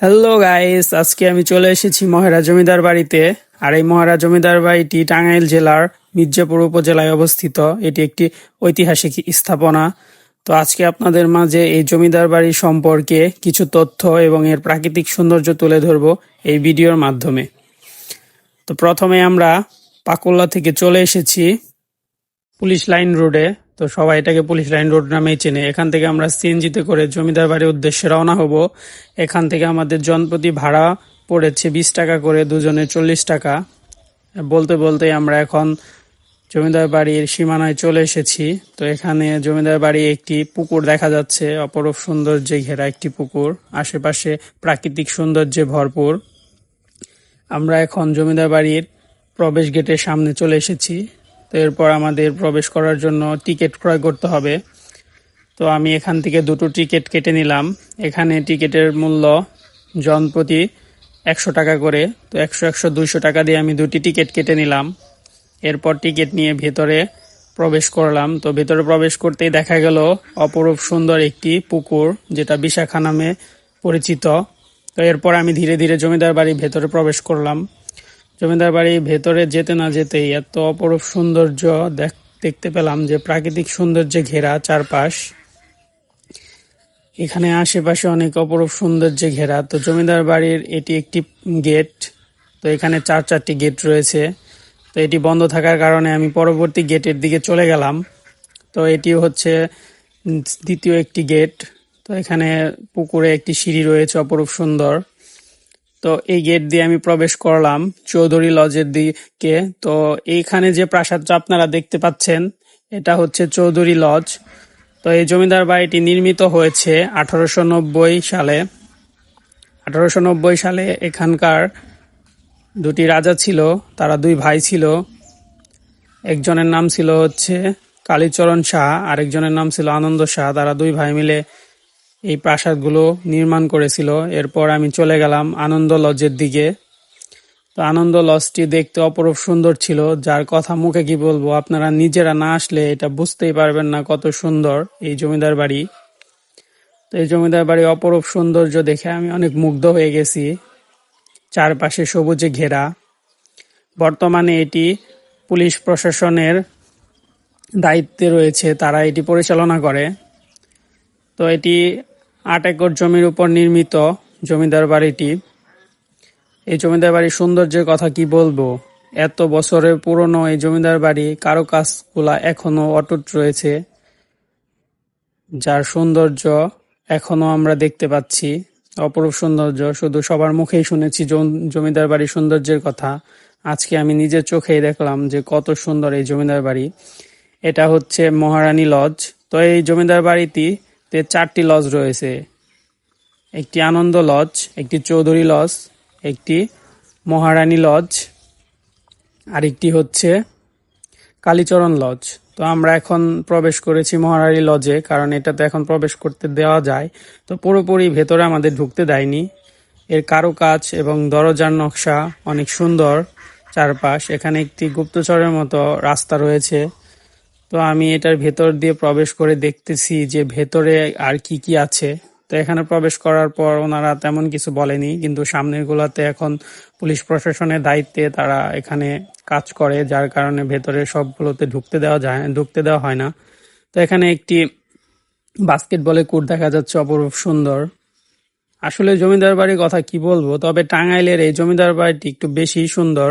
Hello guys আজকে আমি চলে এসেছি মহেরা জমিদার বাড়িতে। আর এই মহেরা জমিদার বাড়িটি টাঙ্গাইল জেলার মির্জাপুর উপজেলায় অবস্থিত। এটি একটি ঐতিহাসিক স্থাপনা। তো আজকে আপনাদের মাঝে এই জমিদার বাড়ি সম্পর্কে কিছু তথ্য এবং এর প্রাকৃতিক সৌন্দর্য তুলে ধরব এই ভিডিওর মাধ্যমে। তো প্রথমে আমরা পাকুল্লা থেকে চলে এসেছি পুলিশ লাইন রোডে। তো সবাই এটাকে পুলিশ লাইন রোড নামেই চেনে। এখান থেকে আমরা সিএনজিতে করে জমিদার বাড়ির উদ্দেশ্যে রওনা হব। এখান থেকে আমাদের জনপ্রতি ভাড়া পড়েছে বিশ টাকা করে, দুজনে চল্লিশ টাকা। বলতে বলতে আমরা এখন জমিদার বাড়ির সীমানায় চলে এসেছি। তো এখানে জমিদার বাড়ি একটি পুকুর দেখা যাচ্ছে, অপরূপ সৌন্দর্যে ঘেরা একটি পুকুর। আশেপাশে প্রাকৃতিক সৌন্দর্যে ভরপুর। আমরা এখন জমিদার বাড়ির প্রবেশ গেটের সামনে চলে এসেছি। তো এরপর আমাদের প্রবেশ করার জন্য টিকিট ক্রয় করতে হবে। তো আমি এখান থেকে দুটো টিকিট কেটে নিলাম। এখানে টিকিটের মূল্য জন প্রতি একশো টাকা করে। তো একশো একশো, দুইশো টাকা দিয়ে আমি দুটি টিকিট কেটে নিলাম। এরপর টিকিট নিয়ে ভেতরে প্রবেশ করলাম। তো ভেতরে প্রবেশ করতেই দেখা গেল অপরূপ সুন্দর একটি পুকুর, যেটা বিশাখা নামে পরিচিত। তো এরপর আমি ধীরে ধীরে জমিদার বাড়ির ভেতরে প্রবেশ করলাম। জমিদার বাড়ির ভেতরে যেতে না যেতেই এত অপরূপ সৌন্দর্য দেখ- দেখতে পেলাম যে প্রাকৃতিক সৌন্দর্যে ঘেরা চারপাশ। এখানে আশেপাশে অনেক অপরূপ সৌন্দর্যে ঘেরা। তো জমিদার বাড়ির এটি একটি গেট। তো এখানে চার চারটি গেট রয়েছে। তো এটি বন্ধ থাকার কারণে আমি পরবর্তী গেটের দিকে চলে গেলাম। তো এটি হচ্ছে দ্বিতীয় একটি গেট। তো এখানে পুকুরে একটি সিঁড়ি রয়েছে অপরূপ সুন্দর। তো এই গেট দিয়ে আমি প্রবেশ করলাম, চৌধুরী লজের দিকে। তো এইখানে যে প্রাসাদটা আপনারা দেখতে পাচ্ছেন, এটা হচ্ছে চৌধুরী লজ তো এই জমিদার বাড়িটি নির্মিত হয়েছে আঠারোশো নব্বই সালে। আঠারোশো নব্বই সালে এখানকার দুটি রাজা ছিল, তারা দুই ভাই ছিল। একজনের নাম ছিল হচ্ছে কালীচরণ শাহ, আরেকজনের নাম ছিল আনন্দ শাহ। তারা দুই ভাই মিলে এই প্রাসাদগুলো নির্মাণ করেছিল। এরপর আমি চলে গেলাম আনন্দ লজের দিকে। তো আনন্দ লজটি দেখতে অপরূপ সুন্দর ছিল, যার কথা মুখে কি বলব, আপনারা নিজেরা না আসলে এটা বুঝতেই পারবেন না কত সুন্দর এই জমিদার বাড়ি। তো এই জমিদার বাড়ি অপরূপ সৌন্দর্য দেখে আমি অনেক মুগ্ধ হয়ে গেছি। চারপাশে সবুজে ঘেরা। বর্তমানে এটি পুলিশ প্রশাসনের দায়িত্বে রয়েছে, তারা এটি পরিচালনা করে। তো এটি আট একর জমির উপর নির্মিত জমিদার বাড়িটি। এই জমিদার বাড়ির সৌন্দর্যের কথা কি বলব? এত বছরের পুরনো এই জমিদার বাড়ি কারও কাজগুলা এখনও অটুট রয়েছে। যার সৌন্দর্য এখনও আমরা দেখতে পাচ্ছি। অপরূপ সৌন্দর্য, শুধু সবার মুখেই শুনেছি জম- জমিদার বাড়ির সৌন্দর্যের কথা। আজকে আমি নিজের চোখেই দেখলাম যে কত সুন্দর এই জমিদার বাড়ি। এটা হচ্ছে মহারানী লজ। তো এই জমিদার বাড়িটিতে চারটি লজ রয়েছে। একটি আনন্দ লজ, একটি চৌধুরী লজ, একটি মহারানী লজ আরেকটি হচ্ছে কালীচরণ লজ। তো আমরা এখন প্রবেশ করেছি মহারানী লজে, কারণ এটাতে এখন প্রবেশ করতে দেওয়া যায়। তো পুরোপুরি ভেতরে আমাদের ঢুকতে দেয়নি। এর কারুকাজ এবং দরজার নকশা অনেক সুন্দর চারপাশ। এখানে একটি গুপ্তচরের মতো রাস্তা রয়েছে। তো আমি এটার ভেতর দিয়ে প্রবেশ করে দেখতেছি যে ভেতরে আর কি কি আছে। তো এখানে প্রবেশ করার পর ওনারা তেমন কিছু বলেনি, কিন্তু সামনের গুলাতে এখন পুলিশ প্রশাসনের দায়িত্বে তারা এখানে কাজ করে, যার কারণে ভেতরে সবগুলোতে ঢুকতে দেওয়া যায়, ঢুকতে দেওয়া হয় না। তো এখানে একটি বাস্কেটবলের কোর্ট দেখা যাচ্ছে অপরূপ সুন্দর। আসলে জমিদার বাড়ির কথা কি বলব? তবে টাঙ্গাইলের এই জমিদার বাড়িটি একটু বেশি সুন্দর।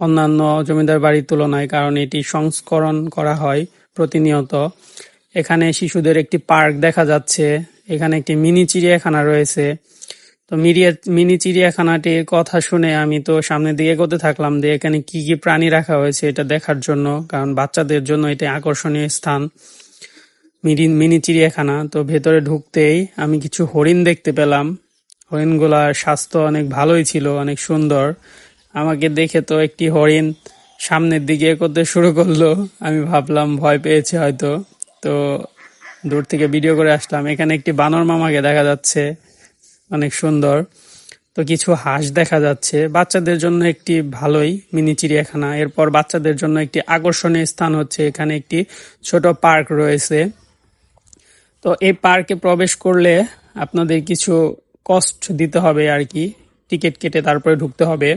অন্যান্য জমিদার বাড়ির তুলনায়, কারণ এটি সংস্করণ করা হয় প্রতিনিয়ত। এখানে শিশুদের একটি পার্ক দেখা যাচ্ছে, এখানে একটি মিনি চিড়িয়াখানা রয়েছে। তো মিডিয়া মিনি চিড়িয়াখানাটির কথা শুনে আমি তো সামনের দিকে এগোতে থাকলাম যে এখানে কি কি প্রাণী রাখা হয়েছে এটা দেখার জন্য, কারণ বাচ্চাদের জন্য এটা আকর্ষণীয় স্থান। মিনি মিনি চিড়িয়াখানা, তো ভেতরে ঢুকতেই আমি কিছু হরিণ দেখতে পেলাম। হরিণগুলার স্বাস্থ্য অনেক ভালোই ছিল, অনেক সুন্দর। আমাকে দেখে তো একটি হরিণ সামনের দিকে করতে শুরু করল। আমি ভাবলাম, ভয় পেয়েছে হয়তো। তো দূর থেকে ভিডিও করে আসলাম। এখানে একটি বানর মামাকে দেখা যাচ্ছে। অনেক সুন্দর। তো কিছু হাঁস দেখা যাচ্ছে। বাচ্চাদের জন্য একটি ভালোই মিনি চিড়িয়াখানা। এরপর বাচ্চাদের জন্য একটি আকর্ষণীয় স্থান হচ্ছে এখানে একটি ছোট পার্ক রয়েছে। তো এই পার্কে প্রবেশ করলে আপনাদের কিছু কস্ট দিতে হবে আর কি। টিকিট কেটে তারপরে ঢুকতে হবে।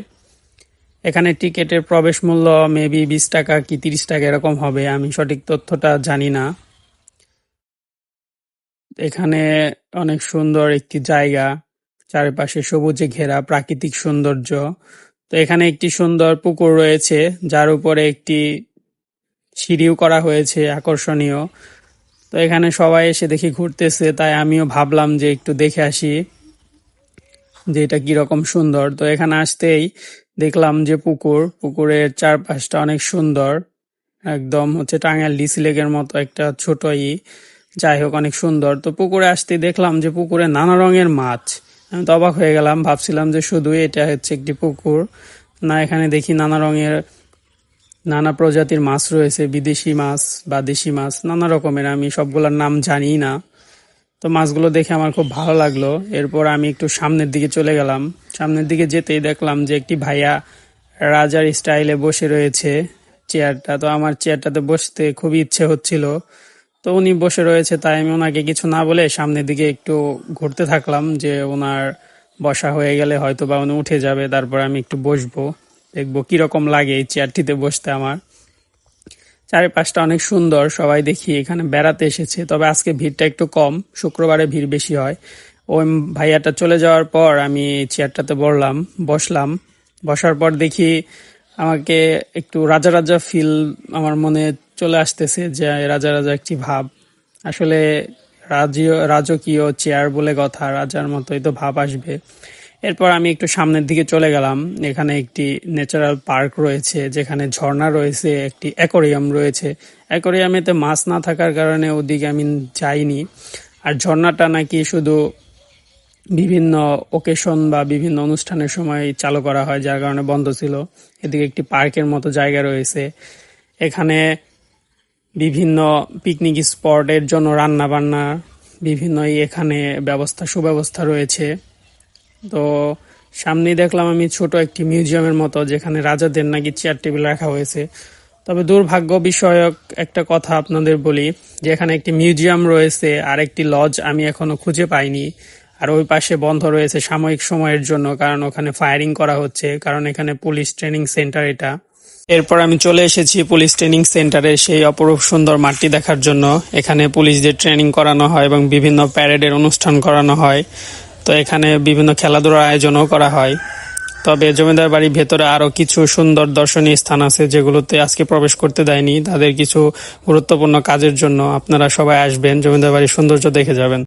এখানে টিকিটের প্রবেশ মূল্য মেবি বিশ টাকা কি তিরিশ টাকা এরকম হবে, আমি সঠিক তথ্যটা জানি না। এখানে অনেক সুন্দর একটি জায়গা, চারপাশে সবুজে ঘেরা প্রাকৃতিক সৌন্দর্য। তো এখানে একটি সুন্দর পুকুর রয়েছে, যার উপরে একটি সিঁড়িও করা হয়েছে, আকর্ষণীয়। তো এখানে সবাই এসে দেখি ঘুরতেছে, তাই আমিও ভাবলাম যে একটু দেখে আসি যে এটা কীরকম সুন্দর। তো এখানে আসতেই দেখলাম যে পুকুর, পুকুরের চারপাশটা অনেক সুন্দর। একদম হচ্ছে টাঙ্গাইল ডিসি লেকের মতো একটা ছোট ই। যাই হোক, অনেক সুন্দর। তো পুকুরে আসতে দেখলাম যে পুকুরে নানা রঙের মাছ। আমি তো অবাক হয়ে গেলাম, ভাবছিলাম যে শুধু এটা হচ্ছে একটি পুকুর। না, এখানে দেখি নানা রঙের নানা প্রজাতির মাছ রয়েছে, বিদেশি মাছ বা দেশি মাছ, নানা রকমের। আমি সবগুলোর নাম জানি না। তো মাছগুলো দেখে আমার খুব ভালো লাগল। এরপর আমি একটু সামনের দিকে চলে গেলাম। সামনের দিকে যেতেই দেখলাম যে একটি ভাইয়া রাজার স্টাইলে বসে রয়েছে চেয়ারটা। তো আমার চেয়ারটাতে বসতে খুবই ইচ্ছে হচ্ছিল। তো উনি বসে রয়েছে, তাই আমি ওনাকে কিছু না বলে সামনের দিকে একটু ঘুরতে থাকলাম যে ওনার বসা হয়ে গেলে হয়তো বা উনি উঠে যাবে, তারপর আমি একটু বসবো। দেখব কীরকম লাগে এই চেয়ারটিতে বসতে আমার। চারিপাশটা অনেক সুন্দর, সবাই দেখি এখানে বেড়াতে এসেছে। তবে আজকে ভিড়টা একটু কম, শুক্রবারে ভিড় বেশি হয়। ওই ভাইয়াটা চলে যাওয়ার পর আমি চেয়ারটাতে বললাম, বসলাম। বসার পর দেখি আমাকে একটু রাজা রাজা ফিল আমার মনে চলে আসতেছে যে রাজা রাজা একটি ভাব। আসলে রাজীয়, রাজকীয় চেয়ার বলে কথা, রাজার মতোই তো ভাব আসবে। এরপর আমি একটু সামনের দিকে চলে গেলাম। এখানে একটি ন্যাচারাল পার্ক রয়েছে, যেখানে ঝর্ণা রয়েছে, একটি অ্যাকোরিয়াম রয়েছে। অ্যাকোরিয়ামেতে মাছ না থাকার কারণে ওদিকে আমি যাইনি। আর ঝর্ণাটা নাকি শুধু বিভিন্ন ওকেশন বা বিভিন্ন অনুষ্ঠানের সময় চালু করা হয়, যার কারণে বন্ধ ছিল। এদিকে একটি পার্কের মতো জায়গা রয়েছে। এখানে বিভিন্ন পিকনিক স্পটের জন্য রান্না বান্না বিভিন্ন এখানে ব্যবস্থা সুব্যবস্থা রয়েছে। তো সামনেই দেখলাম আমি ছোট একটি মিউজিয়ামের মতো, যেখানে রাজাদের নাকি চেয়ার টেবিল রাখা হয়েছে। তবে দুর্ভাগ্য বিষয়ক একটা কথা আপনাদের বলি, যে এখানে একটি মিউজিয়াম রয়েছে, আর একটি লজ আমি এখনও খুঁজে পাইনি। আর ওই পাশে বন্ধ রয়েছে সাময়িক সময়ের জন্য, কারণ ওখানে ফায়ারিং করা হচ্ছে, কারণ এখানে পুলিশ ট্রেনিং সেন্টার এটা। এরপর আমি চলে এসেছি পুলিশ ট্রেনিং সেন্টারে সেই অপরূপ সুন্দর মাঠটি দেখার জন্য। এখানে পুলিশদের ট্রেনিং করানো হয় এবং বিভিন্ন প্যারেডের অনুষ্ঠান করানো হয়। তো এখানে বিভিন্ন খেলাধুলার আয়োজনও করা হয়। তবে জমিদার বাড়ির ভেতরে আরও কিছু সুন্দর দর্শনীয় স্থান আছে যেগুলোতে আজকে প্রবেশ করতে দেয়নি। তাদের কিছু গুরুত্বপূর্ণ কাজের জন্য আপনারা সবাই আসবেন। জমিদার বাড়ির সৌন্দর্য দেখে যাবেন।